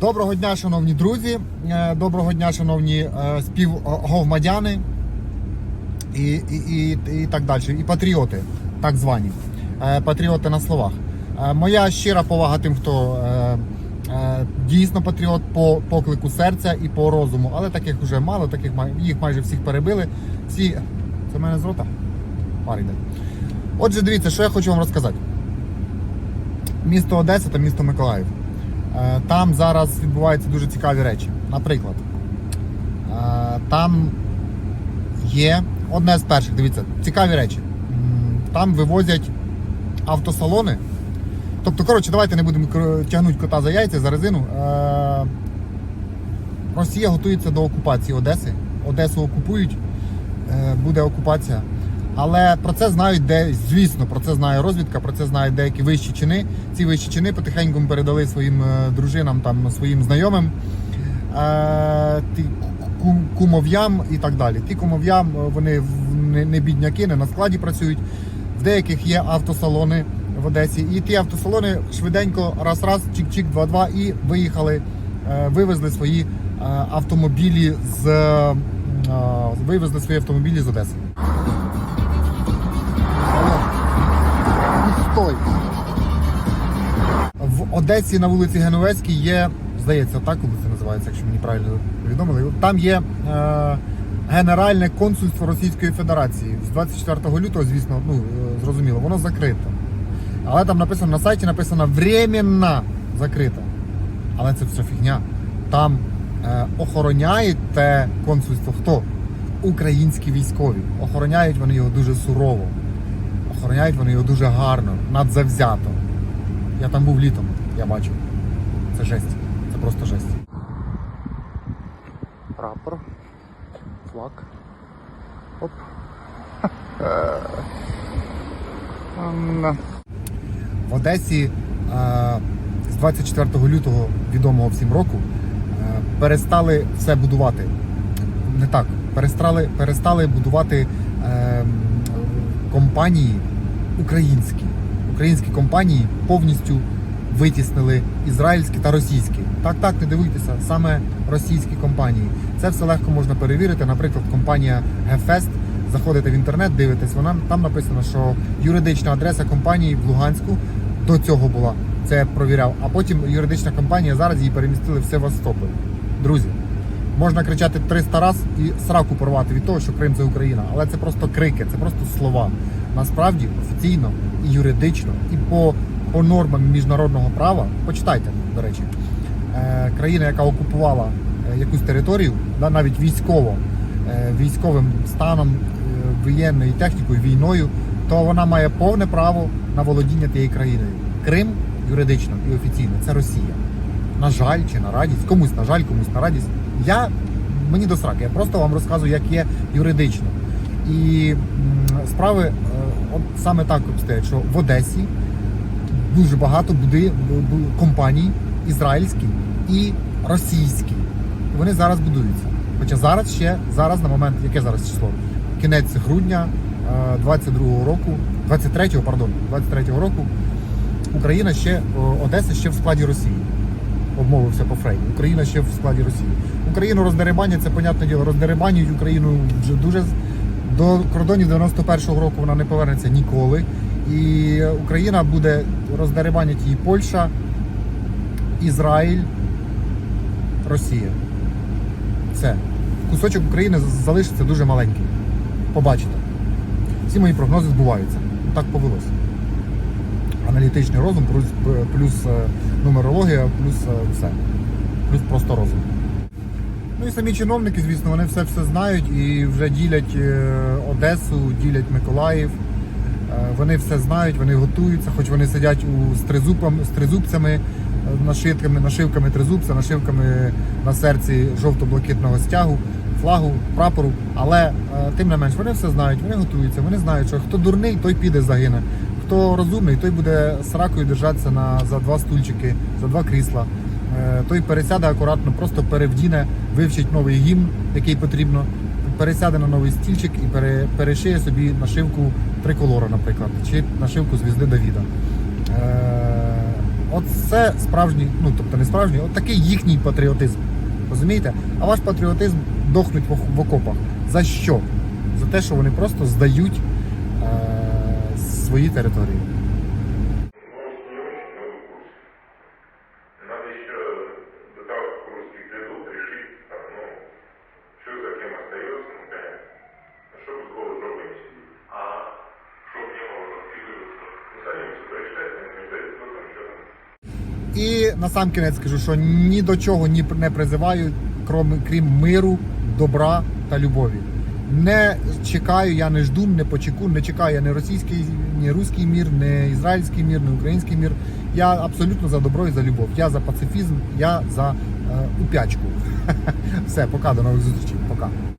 Доброго дня, шановні друзі, Е, доброго дня, шановні е, співговмадяни і, і, і, і так далі. І патріоти, так звані. Е, Патріоти на словах. Моя щира повага тим, хто дійсно патріот по поклику серця і по розуму. Але таких вже мало, таких їх майже всіх перебили. Всі. Це в мене з рота? Пар йде. Отже, дивіться, що я хочу вам розказати. Місто Одеса та місто Миколаїв. Е, Там зараз відбуваються дуже цікаві речі. Наприклад, е, там є одне з перших, дивіться, цікаві речі. Там вивозять автосалони. Тобто, коротше, давайте не будемо тягнути кота за яйця, за резину. Е, Росія готується до окупації Одеси. Одесу окупують, буде окупація. Але про це знають де, звісно, про це знає розвідка, про це знають деякі вищі чини. Ці вищі чини потихеньку передали своїм е, дружинам, там, своїм знайомим, е, кумов'ям і так далі. Ті кумов'ям, е, вони не, бідняки, не на складі працюють. В деяких є автосалони в Одесі. І ті автосалони швиденько, раз-раз, чик-чик, два-два, і виїхали, вивезли свої автомобілі з вивезли свої автомобілі з Одеси. Стой. В Одесі на вулиці Генуезькій є, здається, так вулиця називається, якщо мені правильно повідомили. Там є е, Генеральне консульство Російської Федерації. З 24 лютого, звісно, ну, е, зрозуміло, воно закрито. Але там написано на сайті написано временно закрите. Але це все фігня. Там е, охороняє те консульство хто? Українські військові. Охороняють вони його дуже сурово. Охороняють вони його дуже гарно, надзавзято. Я там був літом, я бачив. Це жесть. Це просто жесть. Прапор. Флаг. Оп. В Одесі е, з 24 лютого відомого всім року е, перестали все будувати. Не так. Перестали, перестали будувати е, компанії українські. Українські компанії повністю витіснили ізраїльські та російські. Так, так, не дивуйтеся, саме російські компанії. Це все легко можна перевірити. Наприклад, компанія Гефест. Заходите в інтернет, дивитесь, вона там написано, що юридична адреса компанії в Луганську до цього була. Це я провіряв. А потім юридична компанія зараз її перемістили в Севастополь. Друзі, можна кричати 300 раз і сраку порвати від того, що Крим це Україна. Але це просто крики, це просто слова. Насправді офіційно і юридично, і по, по нормам міжнародного права, почитайте, до речі, е, країна, яка окупувала е, якусь територію, да, навіть військово, е, військовим станом, е, воєнною технікою, війною, то вона має повне право на володіння тією країною. Крим юридично і офіційно це Росія. На жаль чи на радість, комусь на жаль, комусь на радість. Я мені до сраки, я просто вам розказую, як є юридично. І справи е, от саме так обстоять, що в Одесі дуже багато буди, бу- бу- компаній ізраїльські і російські. Вони зараз будуються. Хоча зараз ще, зараз на момент, яке зараз число? Кінець грудня 22-го року, 23-го, пардон, 23-го року Україна ще, Одеса ще в складі Росії. Обмовився по Фрейду. Україна ще в складі Росії. Україну роздерибанять, це понятне діло, роздерибанюють Україну вже дуже до кордонів 91-го року вона не повернеться ніколи. І Україна буде роздерибанять її Польща, Ізраїль, Росія. Все. Кусочок України залишиться дуже маленький. Побачите. Всі мої прогнози збуваються. Так повелося. Аналітичний розум, плюс, плюс е, нумерологія, плюс е, все. Плюс просто розум. Ну і самі чиновники, звісно, вони все все знають і вже ділять е, Одесу, ділять Миколаїв. Вони все знають, вони готуються, хоч вони сидять у з, тризубцями, нашивками, нашивками тризубця, нашивками на серці жовто-блакитного стягу, флагу, прапору. Але тим не менш вони все знають, вони готуються, вони знають, що хто дурний, той піде загине. Хто розумний, той буде сракою держатися на, за два стульчики, за два крісла. Е, Той пересяде акуратно, просто перевдіне, вивчить новий гімн, який потрібно, пересяде на новий стільчик і пере, перешиє собі нашивку триколора, наприклад, чи нашивку звізди Давіда. Е, От справжній, ну тобто не справжній, от такий їхній патріотизм. Розумієте? А ваш патріотизм дохнуть в окопах. За що? За те, що вони просто здають е- свої території. Ну, не очень, но в курсе. Надо еще до того, как русские придут, решить, там, ну, что за кем остается, ну, понятно. А чтобы с голой жопой не сидеть. А чтоб не было фигуры, ну, сами все прочитать, не ждать, кто там, что там. І на сам кінець скажу, що ні до чого ні не призиваю, крім, крім миру, добра та любові. Не чекаю, я не жду, не почеку, не чекаю я не російський, ні руський мір, не ізраїльський мір, не український мір. Я абсолютно за добро і за любов. Я за пацифізм, я за е, упячку. Все, пока, до нових зустрічей. Пока.